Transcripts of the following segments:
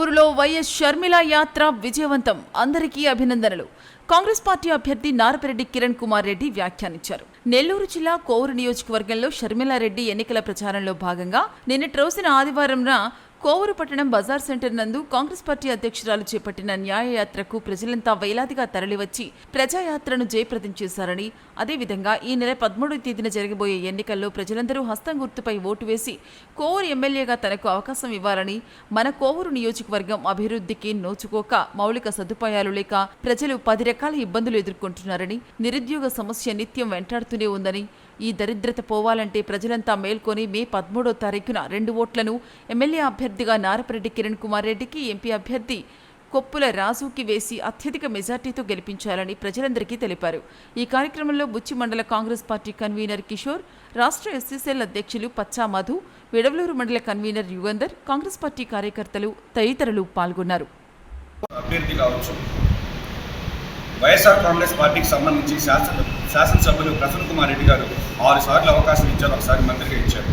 ఊరులో వైఎస్ షర్మిల యాత్ర విజయవంతం. అందరికీ అభినందనలు. కాంగ్రెస్ పార్టీ అభ్యర్థి నారపరెడ్డి కిరణ్ కుమార్ రెడ్డి వ్యాఖ్యానించారు. నెల్లూరు జిల్లా కోవూరు నియోజకవర్గంలో షర్మిలారెడ్డి ఎన్నికల ప్రచారంలో భాగంగా నిన్నటి రోజున ఆదివారంన కోవూరు పట్టణం బజార్ సెంటర్ నందు కాంగ్రెస్ పార్టీ అధ్యక్షురాలు చేపట్టిన న్యాయయాత్రకు ప్రజలంతా వేలాదిగా తరలివచ్చి ప్రజాయాత్రను జయప్రదం చేశారని అదేవిధంగా ఈ నెల పదమూడవ తేదీన జరగబోయే ఎన్నికల్లో ప్రజలందరూ హస్తం గుర్తుపై ఓటు వేసి కోవూరు ఎమ్మెల్యేగా తనకు అవకాశం ఇవ్వాలని మన కోవూరు నియోజకవర్గం అభివృద్ధికి నోచుకోక మౌలిక సదుపాయాలు లేక ప్రజలు పది రకాల ఇబ్బందులు ఎదుర్కొంటున్నారని నిరుద్యోగ సమస్య నిత్యం వెంటాడుతూనే ఉందని ఈ దరిద్రత పోవాలంటే ప్రజలంతా మేల్కొని మే పదమూడో తారీఖున రెండు ఓట్లను ఎమ్మెల్యే అభ్యర్థిగా నారపరెడ్డి కిరణ్ కుమార్ రెడ్డికి ఎంపీ అభ్యర్థి కొప్పుల రాజుకి వేసి అత్యధిక మెజార్టీతో గెలిపించాలని ప్రజలందరికీ తెలిపారు. ఈ కార్యక్రమంలో బుచ్చి మండల కాంగ్రెస్ పార్టీ కన్వీనర్ కిషోర్ రాష్ట్ర ఎస్సీసీఎల్ అధ్యక్షులు పచ్చా మధు విడవలూరు మండల కన్వీనర్ యుగంధర్ కాంగ్రెస్ పార్టీ కార్యకర్తలు తదితరులు పాల్గొన్నారు. అభ్యర్థి కావచ్చు. వైఎస్ఆర్ కాంగ్రెస్ పార్టీకి సంబంధించి శాసన శాసనసభ్యులు ప్రసన్న కుమార్ రెడ్డి గారు ఆరు సార్లు అవకాశం ఇచ్చారు ఒకసారి మంత్రిగా ఇచ్చారు.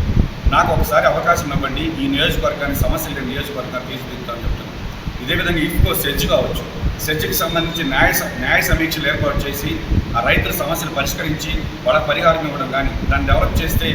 నాకు ఒకసారి అవకాశం ఇవ్వండి ఈ నియోజకవర్గానికి సమస్యలు లేని నియోజకవర్గాన్ని తీర్చిదిద్దుతామని చెప్తున్నాను ఇదే విధంగా ఇఫ్కో సెజ్ కావచ్చు. సెజ్కి సంబంధించి న్యాయ న్యాయ సమీక్షలు ఏర్పాటు చేసి ఆ రైతుల సమస్యలు పరిష్కరించి వాళ్ళ పరిహారం ఇవ్వడం కానీ దాన్ని డెవలప్ చేస్తే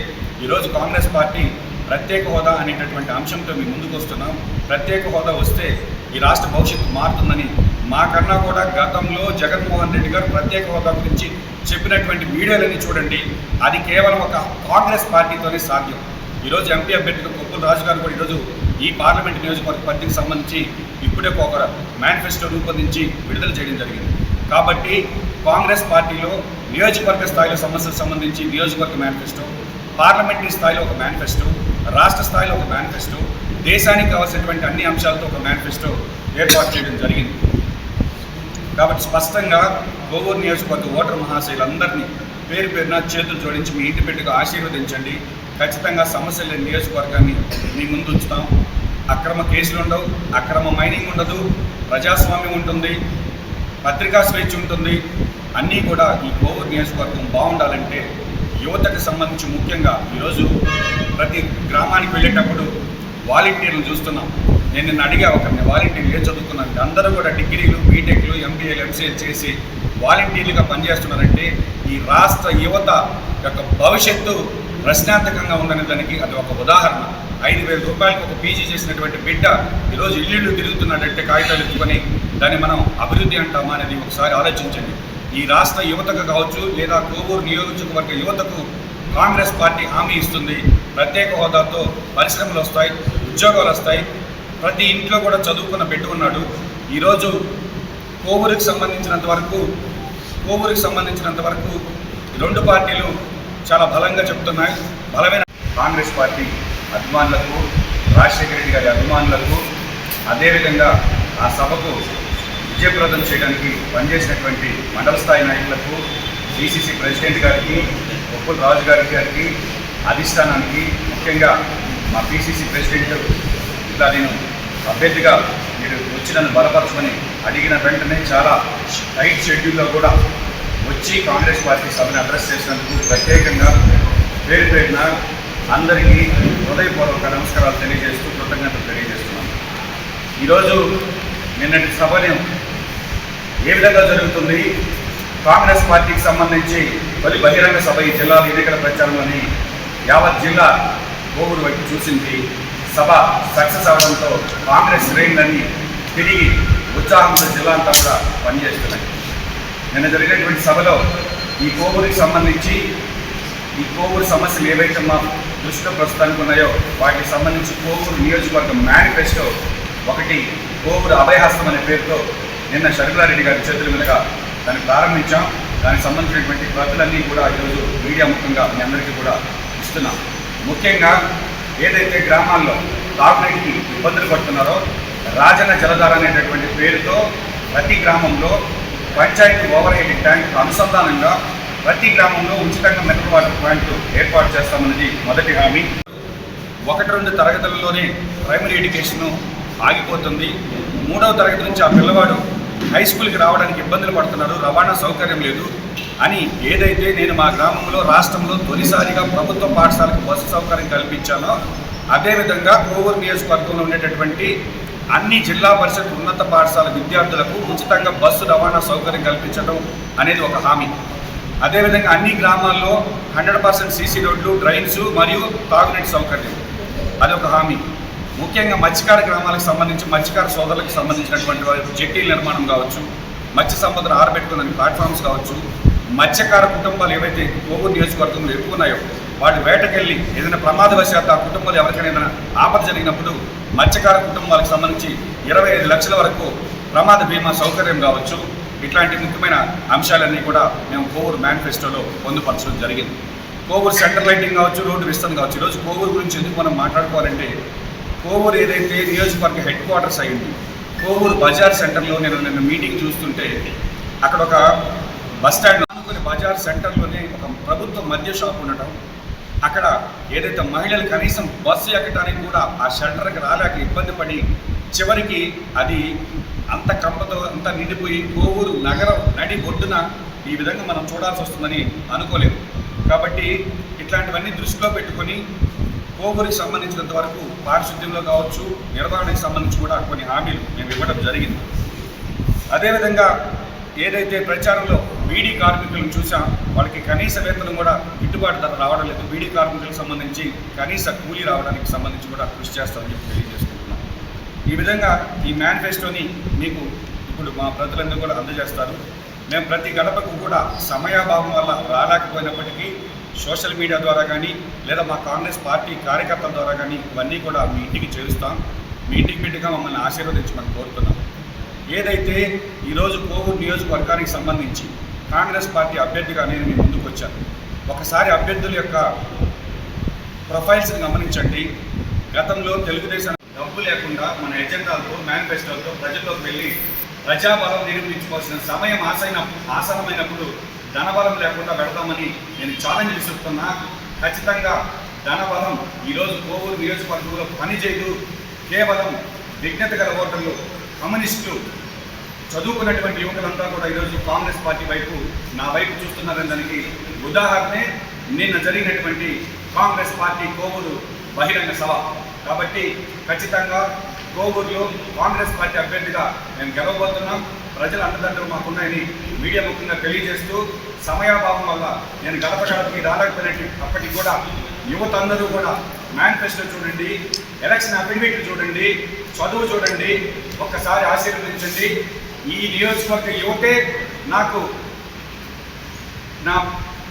ఈరోజు కాంగ్రెస్ పార్టీ ప్రత్యేక హోదా అనేటటువంటి అంశంతో మేము ముందుకు వస్తున్నాం ప్రత్యేక హోదా వస్తే ఈ రాష్ట్ర భవిష్యత్తు మారుతుందని మాకన్నా కూడా గతంలో జగన్మోహన్ రెడ్డి గారు ప్రత్యేక హోదా గురించి చెప్పినటువంటి వీడియోలన్నీ చూడండి. అది కేవలం ఒక కాంగ్రెస్ పార్టీతోనే సాధ్యం. ఈరోజు ఎంపీ అభ్యర్థిగా కొప్పుల రాజు గారు కూడా ఈరోజు ఈ పార్లమెంట్ నియోజకవర్గ పరిధికి సంబంధించి ఇప్పుడే ఒక మేనిఫెస్టో రూపొందించి విడుదల చేయడం జరిగింది. కాబట్టి కాంగ్రెస్ పార్టీలో నియోజకవర్గ స్థాయిలో సమస్యలకు సంబంధించి నియోజకవర్గ మేనిఫెస్టో పార్లమెంటరీ స్థాయిలో ఒక మేనిఫెస్టో రాష్ట్ర స్థాయిలో ఒక మేనిఫెస్టో దేశానికి కావాల్సినటువంటి అన్ని అంశాలతో ఒక మేనిఫెస్టో ఏర్పాటు చేయడం జరిగింది. కాబట్టి స్పష్టంగా కోవూరు నియోజకవర్గ ఓటర్ మహాశయులందరినీ పేరు పేరున చేతులు జోడించి మీ ఇంటి పెట్టుకు ఆశీర్వదించండి. ఖచ్చితంగా సమస్యలు లేని నియోజకవర్గాన్ని మీ ముందు ఉంచుతాం. అక్రమ కేసులు ఉండవు అక్రమ మైనింగ్ ఉండదు ప్రజాస్వామ్యం ఉంటుంది పత్రికా స్వేచ్ఛ ఉంటుంది. అన్నీ కూడా ఈ కోవూరు నియోజకవర్గం బాగుండాలంటే యువతకు సంబంధించి ముఖ్యంగా ఈరోజు ప్రతి గ్రామానికి వెళ్ళేటప్పుడు వాలంటీర్లు చూస్తున్నాం. నేను నిన్న అడిగా ఒకరిని వాలంటీర్లు ఏం చదువుకున్నాను అందరూ కూడా డిగ్రీలు బీటెక్లు ఎంబీఏలు ఎంసీఏలు చేసి వాలంటీర్లుగా పనిచేస్తున్నారంటే ఈ రాష్ట్ర యువత యొక్క భవిష్యత్తు ప్రశ్నార్థకంగా ఉందనే దానికి అది ఒక ఉదాహరణ. ఐదు వేల రూపాయలకు ఒక పీజీ చేసినటువంటి బిడ్డ ఈరోజు ఇల్లు తిరుగుతున్నాడంటే కాగితాలు ఎత్తుకొని దాన్ని మనం అభివృద్ధి అంటామా అనేది ఒకసారి ఆలోచించండి. ఈ రాష్ట్ర యువతకు కావచ్చు లేదా కోవూరు నియోజకవర్గ యువతకు కాంగ్రెస్ పార్టీ హామీ ఇస్తుంది. ప్రత్యేక హోదాతో పరిశ్రమలు వస్తాయి ఉద్యోగాలు వస్తాయి. ప్రతి ఇంట్లో కూడా చదువుకున్న బిడ్డ ఉన్నాడు. ఈరోజు కోవూరుకి సంబంధించినంత వరకు కోవూరుకి సంబంధించినంత వరకు రెండు పార్టీలు చాలా బలంగా చెప్తున్నాయి. బలమైన కాంగ్రెస్ పార్టీ అభిమానులకు రాజశేఖర రెడ్డి గారి అభిమానులకు అదేవిధంగా ఆ సభకు విజయప్రదం చేయడానికి పనిచేసినటువంటి మండల స్థాయి నాయకులకు డిసిసి ప్రెసిడెంట్ గారికి ఒప్పుల రాజు గారి గారికి అధిష్టానానికి ముఖ్యంగా మా పిసిసి ప్రెసిడెంట్ ఇట్లా నేను అభ్యర్థిగా మీరు వచ్చి నన్ను బలపరచమని అడిగిన వెంటనే చాలా టైట్ షెడ్యూల్లో కూడా వచ్చి కాంగ్రెస్ పార్టీ సభను అడ్రస్ చేసినందుకు ప్రత్యేకంగా పేరు పేరున అందరికీ హృదయపూర్వక నమస్కారాలు తెలియజేస్తూ కృతజ్ఞతలు తెలియజేస్తున్నాను. ఈరోజు నిన్నటి సభను ఏ విధంగా జరుగుతుంది? కాంగ్రెస్ పార్టీకి సంబంధించి తొలి బహిరంగ సభ ఈ జిల్లాలో ఎన్నికల ప్రచారంలోని యావత్ జిల్లా కోవూరు వైపు చూసింది. సభ సక్సెస్ అవడంతో కాంగ్రెస్ శ్రేణులని తిరిగి ఉత్సాహంతో జిల్లా అంతా కూడా పనిచేస్తున్నాయి. నిన్న జరిగినటువంటి సభలో ఈ కోవూరుకి సంబంధించి ఈ కోవూరు సమస్యలు ఏవైతే మా దృష్టిలో ప్రస్తుతానికి ఉన్నాయో వాటికి సంబంధించి కోవూరు నియోజకవర్గం మేనిఫెస్టో ఒకటి కోవూరు అభయహస్తం అనే పేరుతో నిన్న షర్మిలారెడ్డి గారి చేతుల మీదుగా దాన్ని ప్రారంభించాం. దానికి సంబంధించినటువంటి ప్రతులన్నీ కూడా ఈరోజు మీడియా ముఖంగా మీ అందరికీ కూడా ఇస్తున్నాం. ముఖ్యంగా ఏదైతే గ్రామాల్లో తాగునీటికి ఇబ్బందులు పడుతున్నారో రాజన్న జలధార అనేటటువంటి పేరుతో ప్రతి గ్రామంలో పంచాయతీ ఓవర్ హెడ్ ట్యాంక్ అనుసంధానంగా ప్రతి గ్రామంలో ఉచితంగా మినరల్ వాటర్ ప్లాంట్ ఏర్పాటు చేస్తామన్నది మొదటి హామీ. ఒకటి రెండు తరగతులలోనే ప్రైమరీ ఎడ్యుకేషన్ ఆగిపోతుంది. మూడవ తరగతి నుంచి ఆ పిల్లవాడు హై స్కూల్కి రావడానికి ఇబ్బందులు పడుతున్నాడు రవాణా సౌకర్యం లేదు అని ఏదైతే నేను మా గ్రామంలో రాష్ట్రంలో తొలిసారిగా ప్రభుత్వ పాఠశాలకు బస్సు సౌకర్యం కల్పించానో అదేవిధంగా కోవూరు నియోజకవర్గంలో ఉండేటటువంటి అన్ని జిల్లా పరిషత్ ఉన్నత పాఠశాల విద్యార్థులకు ఉచితంగా బస్సు రవాణా సౌకర్యం కల్పించడం అనేది ఒక హామీ. అదేవిధంగా అన్ని గ్రామాల్లో హండ్రెడ్ పర్సెంట్ సీసీ రోడ్లు డ్రైన్స్ మరియు తాగునీటి సౌకర్యం. అదొక హామీ. ముఖ్యంగా మత్స్యకార గ్రామాలకు సంబంధించి మత్స్యకార సోదరులకు సంబంధించినటువంటి వారి జట్టీల నిర్మాణం కావచ్చు మత్స్య సంపదను ఆరబెట్టుకున్న ప్లాట్ఫామ్స్ కావచ్చు మత్స్యకార కుటుంబాలు ఏవైతే కోవూరు నియోజకవర్గంలో ఎక్కువ ఉన్నాయో వాళ్ళు వేటకెళ్ళి ఏదైనా ప్రమాదవశాత్తు ఆ కుటుంబాలు ఎవరికైనా ఆపద జరిగినప్పుడు మత్స్యకార కుటుంబాలకు సంబంధించి ఇరవై ఐదు లక్షల వరకు ప్రమాద బీమా సౌకర్యం కావచ్చు. ఇట్లాంటి ముఖ్యమైన అంశాలన్నీ కూడా మేము కోవూరు మేనిఫెస్టోలో పొందుపరచడం జరిగింది. కోవూరు సెంటర్ లైటింగ్ కావచ్చు రోడ్డు విస్తరణ కావచ్చు. ఈరోజు కోవూరు గురించి ఎందుకు మనం మాట్లాడుకోవాలంటే కోవూరు ఏదైతే నియోజకవర్గ హెడ్ క్వార్టర్స్ అయింది కోవూరు బజార్ సెంటర్లో నేను నిన్న మీటింగ్ చూస్తుంటే అక్కడ ఒక బస్ స్టాండ్ అనుకుని బజార్ సెంటర్లోనే ఒక ప్రభుత్వ మద్య షాప్ ఉండటం అక్కడ ఏదైతే మహిళలు కనీసం బస్సు ఎక్కడానికి కూడా ఆ షెల్టర్కి రాలేక ఇబ్బంది పడి చివరికి అది అంత కంపతో అంత నిండిపోయి కోవూరు నగరం నడి ఒడ్డున ఈ విధంగా మనం చూడాల్సి వస్తుందని అనుకోలేదు. కాబట్టి ఇట్లాంటివన్నీ దృష్టిలో పెట్టుకొని కోవూరికి సంబంధించినంత వరకు పారిశుద్ధ్యంలో కావచ్చు నిర్వహణకు సంబంధించి కూడా కొన్ని హామీలు మేము ఇవ్వడం జరిగింది. అదేవిధంగా ఏదైతే ప్రచారంలో బీడీ కార్మికులను చూసాం వాళ్ళకి కనీస వేతనం కూడా గిట్టుబాటు ధర రావడం లేదు. బీడీ కార్మికులకు సంబంధించి కనీస కూలీ రావడానికి సంబంధించి కూడా కృషి చేస్తామని చెప్పి తెలియజేసుకుంటున్నాం. ఈ విధంగా ఈ మేనిఫెస్టోని మీకు ఇప్పుడు మా ప్రజలందరూ కూడా అందజేస్తారు. మేము ప్రతి గడపకు కూడా సమయాభావం వల్ల రాలేకపోయినప్పటికీ సోషల్ మీడియా ద్వారా కానీ లేదా మా కాంగ్రెస్ పార్టీ కార్యకర్తల ద్వారా కానీ ఇవన్నీ కూడా మీ ఇంటికి చేరుస్తాం. మీ ఇంటికి బిడ్డగా మమ్మల్ని ఆశీర్వదించమని కోరుతున్నాం ఏదైతే ఈరోజు కోవూరు నియోజకవర్గానికి సంబంధించి కాంగ్రెస్ పార్టీ అభ్యర్థిగా నేను మీ ముందుకు వచ్చాను. ఒకసారి అభ్యర్థుల యొక్క ప్రొఫైల్స్ని గమనించండి. గతంలో తెలుగుదేశం డబ్బు లేకుండా మన ఎజెండాలతో మేనిఫెస్టోలతో ప్రజల్లోకి వెళ్ళి ప్రజాబలం నిరూపించుకోవాల్సిన సమయం ఆసైన ఆసనమైనప్పుడు ధనబలం లేకుండా పెడతామని నేను ఛాలెంజ్ విసురుతున్నా ఖచ్చితంగా ధనబలం ఈరోజు కోవూరు నియోజకవర్గంలో పనిచేయదు. కేవలం విజ్ఞత గల ఓటర్లు కమ్యూనిస్టులు చదువుకున్నటువంటి యువకులంతా కూడా ఈరోజు కాంగ్రెస్ పార్టీ వైపు నా వైపు చూస్తున్నారని దానికి ఉదాహరణే నిన్న జరిగినటువంటి కాంగ్రెస్ పార్టీ కోవూరు బహిరంగ సభ. కాబట్టి ఖచ్చితంగా కోవూరులో కాంగ్రెస్ పార్టీ అభ్యర్థిగా మేము గెలవబోతున్నాం. ప్రజల అండదండలు మాకున్నాయని మీడియా ముఖ్యంగా తెలియజేస్తూ సమయాభావం వల్ల నేను గడప గడపకి రాలేకపోయినట్టు అప్పటికి కూడా యువత అందరూ కూడా మేనిఫెస్టో చూడండి ఎలక్షన్ అఫిడవిట్ చూడండి చదువు చూడండి ఒక్కసారి ఆశీర్వదించండి. ఈ నియోజకవర్గ యువతే నాకు నా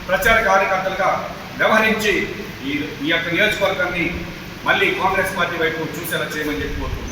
ప్రచార కార్యకర్తలుగా వ్యవహరించి ఈ ఈ యొక్క నియోజకవర్గాన్ని మళ్ళీ కాంగ్రెస్ పార్టీ వైపు చూసేలా చేయమని చెప్పి కోరుకుంటున్నాను.